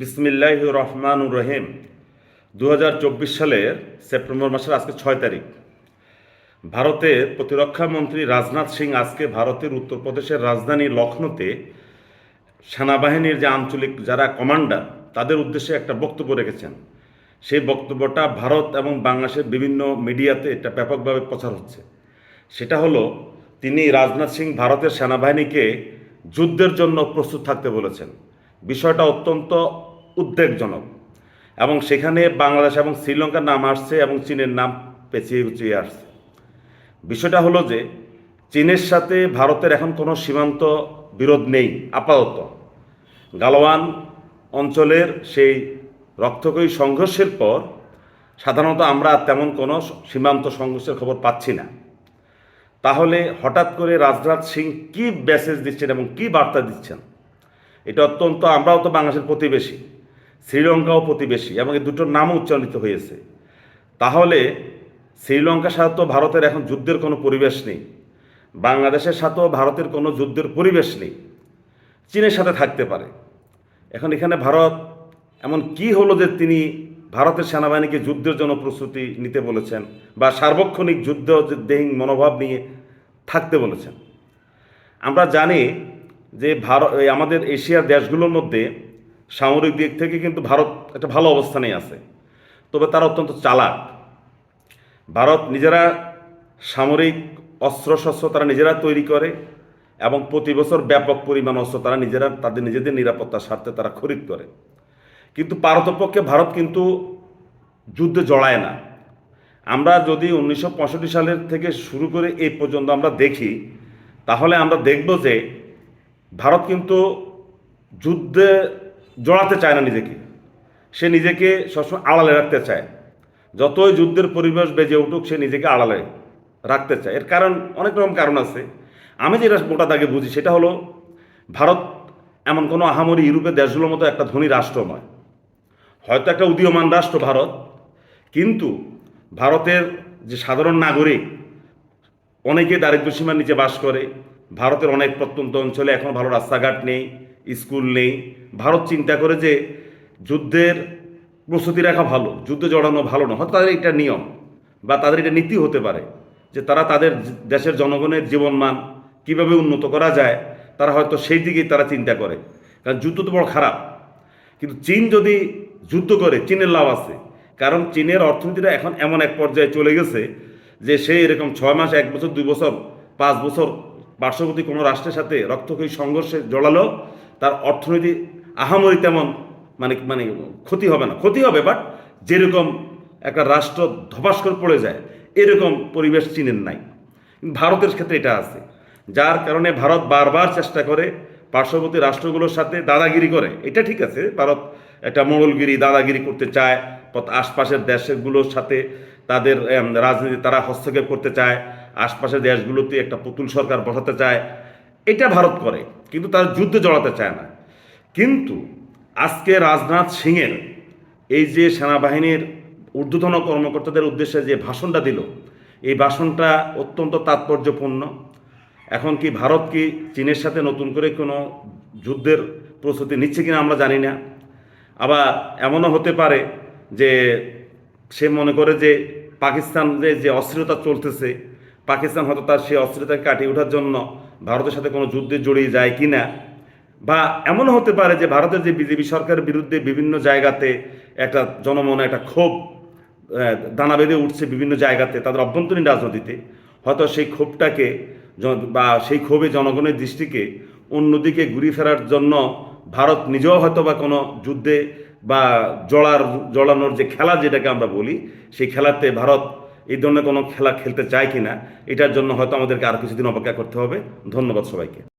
বিসমিল্লাহ রহমান রহিম। দু হাজার চব্বিশ সালের সেপ্টেম্বর মাসের আজকে ছয় তারিখ। ভারতের প্রতিরক্ষা মন্ত্রী রাজনাথ সিং আজকে ভারতের উত্তরপ্রদেশের রাজধানী লখনৌতে সেনাবাহিনীর যে আঞ্চলিক যারা কমান্ডার, তাদের উদ্দেশ্যে একটা বক্তব্য রেখেছেন। সেই বক্তব্যটা ভারত এবং বাংলাদেশের বিভিন্ন মিডিয়াতে এটা ব্যাপকভাবে প্রচার হচ্ছে। সেটা হলো, তিনি রাজনাথ সিং ভারতের সেনাবাহিনীকে যুদ্ধের জন্য প্রস্তুত থাকতে বলেছেন। বিষয়টা অত্যন্ত উদ্বেগজনক। এবং সেখানে বাংলাদেশ এবং শ্রীলঙ্কার নাম আসছে এবং চীনের নাম পেঁচিয়ে উচিয়ে আসছে। বিষয়টা হলো যে, চীনের সাথে ভারতের এখন কোনো সীমান্ত বিরোধ নেই, আপাতত। গালওয়ান অঞ্চলের সেই রক্তকয়ী সংঘর্ষের পর সাধারণত আমরা তেমন কোনো সীমান্ত সংঘর্ষের খবর পাচ্ছি না। তাহলে হঠাৎ করে রাজনাথ সিং কি মেসেজ দিচ্ছেন এবং কি বার্তা দিচ্ছেন? এটা অত্যন্ত, আমরাও তো বাংলাদেশের প্রতিবেশী। শ্রীলঙ্কাও প্রতিবেশী এবং এই দুটোর নামও উচ্চারিত হয়েছে। তাহলে শ্রীলঙ্কার সাথে তো ভারতের এখন যুদ্ধের কোনো পরিবেশ নেই। বাংলাদেশের সাথেও ভারতের কোনো যুদ্ধের পরিবেশ নেই। চীনের সাথে থাকতে পারে। এখন এখানে ভারত, এমন কি হলো যে তিনি ভারতের সেনাবাহিনীকে যুদ্ধের জন্য প্রস্তুতি নিতে বলেছেন বা সার্বক্ষণিক যুদ্ধ দেহীন মনোভাব নিয়ে থাকতে বলেছেন? আমরা জানি যে ভারত আমাদের এশিয়ার দেশগুলোর মধ্যে সামরিক দিক থেকে কিন্তু ভারত একটা ভালো অবস্থানেই আছে। তবে তারা অত্যন্ত চালাক। ভারত নিজেরা সামরিক অস্ত্রশস্ত্র তারা নিজেরা তৈরি করে এবং প্রতি বছর ব্যাপক পরিমাণ অস্ত্র তারা নিজেরা, তাদের নিজেদের নিরাপত্তার স্বার্থে তারা খরিদ করে। কিন্তু পারতপক্ষে ভারত কিন্তু যুদ্ধে জড়ায় না। আমরা যদি উনিশশো পঁয়ষট্টি সালের থেকে শুরু করে এই পর্যন্ত আমরা দেখি, তাহলে আমরা দেখব যে ভারত কিন্তু যুদ্ধে জড়াতে চায় না নিজেকে। সে নিজেকে সবসময় আড়ালে রাখতে চায়। যতই যুদ্ধের পরিবেশ বেজে উঠুক, সে নিজেকে আড়ালে রাখতে চায়। এর কারণ, অনেক রকম কারণ আছে। আমি যেটা মোটা দাগে বুঝি, সেটা হলো ভারত এমন কোনো আহামরি ইউরোপের দেশগুলোর মতো একটা ধনী রাষ্ট্র নয় হয়তো একটা উদীয়মান রাষ্ট্র ভারত, কিন্তু ভারতের যে সাধারণ নাগরিক, অনেকে দারিদ্র সীমার নিচে বাস করে। ভারতের অনেক প্রত্যন্ত অঞ্চলে এখন ভালো রাস্তাঘাট নেই। স্কুল নেই। ভারত চিন্তা করে যে যুদ্ধের প্রস্তুতি রাখা ভালো, যুদ্ধে জড়ানো ভালো না হয়তো তাদের এটা নিয়ম বা তাদের এটা নীতি হতে পারে যে তারা তাদের দেশের জনগণের জীবনমান কীভাবে উন্নত করা যায়, তারা হয়তো সেই দিকেই তারা চিন্তা করে। কারণ যুদ্ধ তো বড় খারাপ। কিন্তু চীন যদি যুদ্ধ করে, চীনের লাভ আছে। কারণ চীনের অর্থনীতিটা এখন এমন এক পর্যায়ে চলে গেছে যে সে এরকম ছয় মাস, এক বছর, দুই বছর, পাঁচ বছর পার্শ্ববর্তী কোনো রাষ্ট্রের সাথে রক্তক্ষয়ী সংঘর্ষে জড়ালো তার অর্থনীতি আহামরি তেমন মানে মানে ক্ষতি হবে না। ক্ষতি হবে বাট যেরকম একটা রাষ্ট্র ধপাস করে পড়ে যায়, এরকম পরিবেশ চীনের নাই। ভারতের ক্ষেত্রে এটা আছে। যার কারণে ভারত বারবার চেষ্টা করে পার্শ্ববর্তী রাষ্ট্রগুলোর সাথে দাদাগিরি করে। এটা ঠিক আছে, ভারত একটা মোড়লগিরি দাদাগিরি করতে চায় আশপাশের দেশগুলোর সাথে তাদের রাজনীতি তারা হস্তক্ষেপ করতে চায়, আশপাশের দেশগুলোতে একটা পুতুল সরকার বসাতে চায়। এটা ভারত করে। কিন্তু তার যুদ্ধে জড়াতে চায় না। কিন্তু আজকে রাজনাথ সিংয়ের এই যে সেনাবাহিনীর ঊর্ধ্বতন কর্মকর্তাদের উদ্দেশ্যে যে ভাষণটা দিল, এই ভাষণটা অত্যন্ত তাৎপর্যপূর্ণ। এখন কি ভারত কি চীনের সাথে নতুন করে কোনো যুদ্ধের প্রস্তুতি নিচ্ছে কিনা আমরা জানি না। আবার এমনও হতে পারে যে সে মনে করে যে পাকিস্তান যে অস্থিরতা চলতেছে পাকিস্তান হয়তো তার সেই অস্থিরতাকে কাটিয়ে ওঠার জন্য ভারতের সাথে কোনো যুদ্ধে জড়িয়ে যায় কি না বা এমনও হতে পারে যে ভারতের যে বিজেপি সরকারের বিরুদ্ধে বিভিন্ন জায়গাতে একটা জনমনে একটা ক্ষোভ দানা বেঁধে উঠছে বিভিন্ন জায়গাতে তাদের অভ্যন্তরীণ রাজনীতিতে। হয়তো সেই ক্ষোভটাকে বা সেই ক্ষোভে জনগণের দৃষ্টিকে অন্যদিকে ঘুরিয়ে ফেরার জন্য ভারত নিজেও হয়তো বা কোনো যুদ্ধে বা জড়ার জড়ানোর যে খেলা যেটাকে আমরা বলি, সেই খেলাতে ভারত এই ধরনের কোনো খেলা খেলতে চায় কিনা, এটার জন্য হয়তো আমাদেরকে আর কিছুদিন অপেক্ষা করতে হবে। ধন্যবাদ সবাইকে।